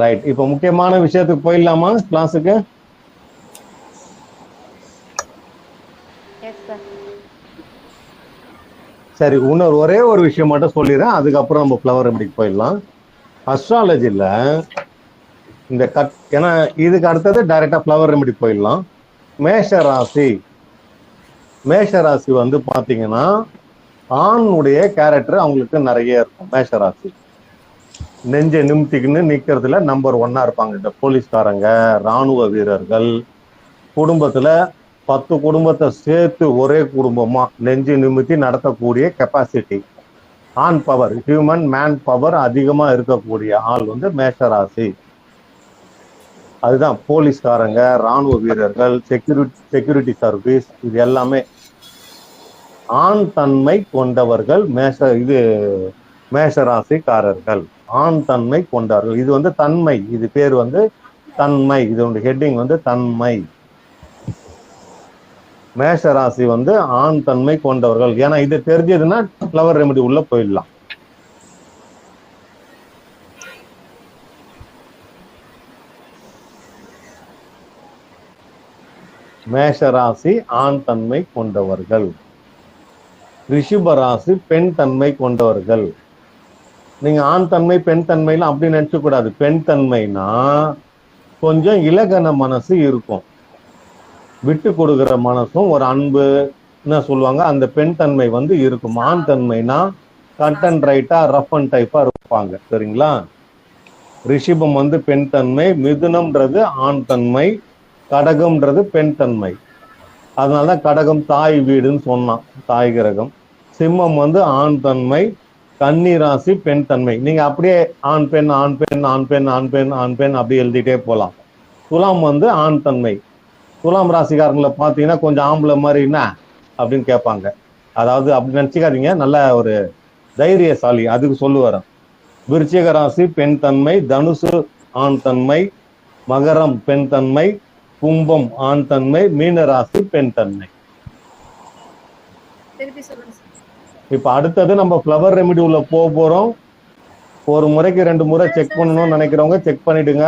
Right இப்போ முக்கியமான விஷயத்துக்கு போயிடலாமா? கிளாஸுக்கு சார் இன்னொரு ஒரே ஒரு விஷயம் மட்டும் சொல்லிடுறேன். அதுக்கப்புறம் நம்ம ஃப்ளவர் ரெமடிக்கு போயிடலாம். அஸ்ட்ராலஜியில் இந்த கட் ஏன்னா இதுக்கு அடுத்தது டைரக்டா ஃப்ளவர் ரெமடி போயிடலாம். மேஷ ராசி. மேஷ ராசி வந்து பாத்தீங்கன்னா ஆணுடைய கேரக்டர் அவங்களுக்கு நிறைய இருக்கும். மேஷ ராசி. நெஞ்சை நிமித்திக்கின்னு நிற்கிறதுல நம்பர் ஒன்னா இருப்பாங்க இந்த போலீஸ்காரங்க ராணுவ வீரர்கள். குடும்பத்துல பத்து குடும்பத்தை சேர்த்து ஒரே குடும்பமா நெஞ்சு நிமித்தி நடத்தக்கூடிய கெப்பாசிட்டி ஆண் பவர் ஹியூமன் மேன் பவர் அதிகமா இருக்கக்கூடிய ஆள் வந்து மேஷராசி. அதுதான் போலீஸ்காரங்க ராணுவ வீரர்கள் செக்யூரிட்டி செக்யூரிட்டி சர்வீஸ் இது எல்லாமே. ஆண் தன்மை கொண்டவர்கள் மேஷ இது மேஷராசிக்காரர்கள். ஆண் தன்மை கொண்டார்கள். இது வந்து தன்மை. இது பேர் வந்து தன்மை. இதனுடைய ஹெட்டிங் வந்து தன்மை. மேஷ ராசி வந்து ஆண் தன்மை கொண்டவர்கள். ஏன்னா இது தெரிஞ்சதுன்னா ஃப்ளவர் ரெமெடி உள்ள போயிடலாம். மேஷராசி ஆண் தன்மை கொண்டவர்கள். ரிஷபராசி பெண் தன்மை கொண்டவர்கள். நீங்க ஆண் தன்மை பெண் தன்மைலாம் அப்படி நினைச்ச கூடாது. பெண் தன்மைனா கொஞ்சம் இலகன மனசு இருக்கும். விட்டு கொடுக்கிற மனசும் ஒரு அன்பு என்ன சொல்லுவாங்க. அந்த பெண் தன்மை வந்து இருக்கும். ஆண் தன்மைனா கட் அண்ட் ரைட்டா ரஃப் அண்ட் டைப்பா இருப்பாங்க. சரிங்களா? ரிஷிபம் வந்து பெண் தன்மை மிதுனம்ன்றது ஆண் தன்மை கடகம்ன்றது பெண் தன்மை. அதனாலதான் கடகம் தாய் வீடுன்னு சொன்னான். தாய் கிரகம். சிம்மம் வந்து ஆண் தன்மை கன்னி ராசி பெண் தன்மை. நீங்க அப்படியே ஆண் பெண் ஆண் பெண் ஆண் பெண் ஆண் பெண் ஆண் பெண் அப்படி எழுதிட்டே போலாம். துலாம் வந்து ஆண் தன்மை. துலாம் ராசிக்காரங்களை பார்த்தீங்கன்னா கொஞ்சம் ஆம்பளை மாதிரி என்ன அப்படின்னு கேட்பாங்க. அதாவது அப்படி நினச்சிக்காதீங்க. நல்ல ஒரு தைரியசாலி. அதுக்கு சொல்லுவார் விருச்சிக ராசி பெண் தன்மை தனுசு ஆண் தன்மை மகரம் பெண் தன்மை கும்பம் ஆண் தன்மை மீன ராசி பெண் தன்மை. திருப்பி சொல்லுங்க இப்ப அடுத்தது நம்ம ஃப்ளவர் ரெமெடி உள்ள போக போறோம். ஒரு முறைக்கு ரெண்டு முறை செக் பண்ணணும்னு நினைக்கிறவங்க செக் பண்ணிடுங்க.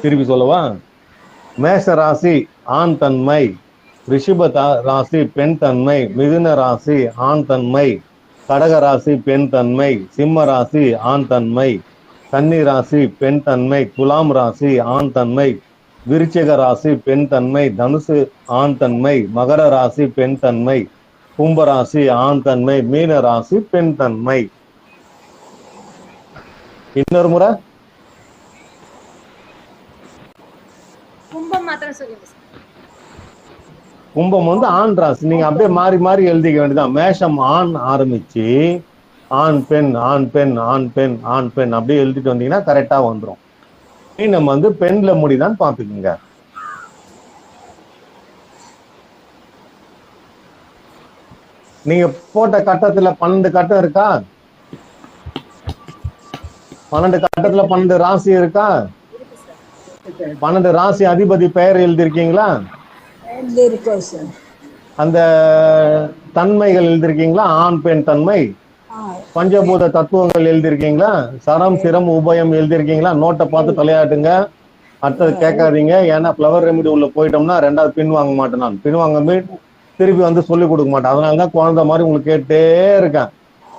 திருப்பி சொல்லவா? மேஷ ராசி ஆண் தன்மை. ரிஷிப ராசி பெண் தன்மை. மிதுன ராசி ஆண் தன்மை. கடக ராசி பெண் தன்மை. சிம்ம ராசி ஆண் தன்மை. கன்னி ராசி பெண் தன்மை. துலாம் ராசி ஆண் தன்மை. விருச்சிக ராசி பெண் தன்மை. தனுசு ஆண் தன்மை. மகர ராசி பெண் தன்மை. கும்ப ராசி ஆண் தன்மை மீன ராசி பெண் தன்மை. இன்னொரு முறை. கும்பம் வந்து ஆண் ராசி. நீங்க அப்படியே மாறி மாறி எழுதிக்க வேண்டியதான் மேஷம் ஆண் ஆரம்பிச்சு ஆண் பெண் ஆண் பெண் ஆண் பெண் ஆண் பெண் அப்படியே எழுதிட்டு வந்தீங்கன்னா கரெக்டா வந்துரும். மீனம் வந்து பெண்ல முடிதான் பாத்துக்குங்க நீங்க போட்ட கட்டத்துல பன்னெண்டு கட்டம் இருக்கா? பன்னெண்டு கட்டத்துல பன்னெண்டு ராசி இருக்கா? பன்னெண்டு ராசி அதிபதி பெயர் எழுதிருக்கீங்களா அந்த தன்மைகள் எழுதிருக்கீங்களா ஆண் பெண் தன்மை? பஞ்சபூத தத்துவங்கள் எழுதிருக்கீங்களா சரம் சிரம் உபயம் எழுதிருக்கீங்களா நோட்டை பார்த்து தலையாட்டுங்க. அடுத்தது கேட்காதீங்க. ஏன்னா ஃப்ளவர் ரெமெடி உள்ள போயிட்டோம்னா ரெண்டாவது பின் வாங்க மாட்டேன் நான். பின் வாங்க திருப்பி வந்து சொல்லி கொடுக்க மாட்டேன். அதனால தான் குழந்தை மாதிரி உங்களுக்கு கேட்டே இருக்கேன்.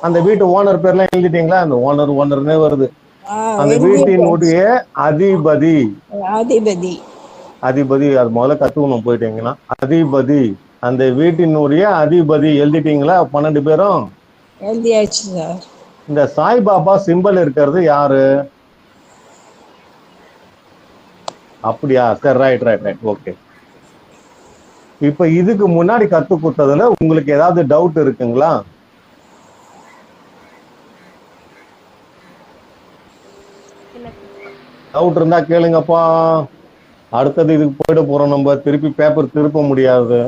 அந்த வீட்டு ஓனர் பேர்லாம் எழுதிட்டீங்களா? அந்த ஓனர் ஓனர்னே வருது. அந்த வீட்டினுடைய அதிபதி. அதிபதி. அதிபதி அது முதல்ல கத்துக்கணும் போயிட்டீங்கன்னா. அதிபதி. அந்த வீட்டினுடைய அதிபதி எழுதிட்டீங்களா? பன்னெண்டு பேரும். இந்த சாய்பாபா சிம்பல் இருக்கிறது யாரு? அப்படியா சரி ரைட் ரைட் ரைட் ஓகே இப்ப இதுக்கு முன்னாடி கத்து கொடுத்ததுல உங்களுக்கு ஏதாவது டவுட் இருக்குங்களா? டவுட் இருந்தா கேளுங்கப்பா. அடுத்தது இதுக்கு போயிட போறோம் நம்ம. திருப்பி பேப்பர் திருப்ப முடியாது.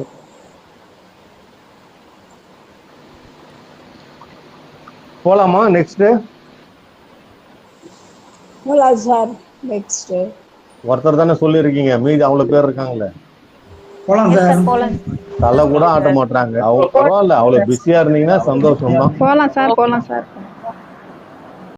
போலாமா நெக்ஸ்ட் போலாம் சார் நெக்ஸ்ட் ஒருத்தர் தானே சொல்லியிருக்கீங்க. மீதி அவ்வளவு பேர் இருக்காங்களே. போலாம் சார். தலை கூட ஆட்ட மாட்டாங்க அவங்க பரவாயில்ல அவ்வளவு பிஸியா இருந்தீங்கன்னா சந்தோஷம் தான் போலாம் சார் போலாம் சார்.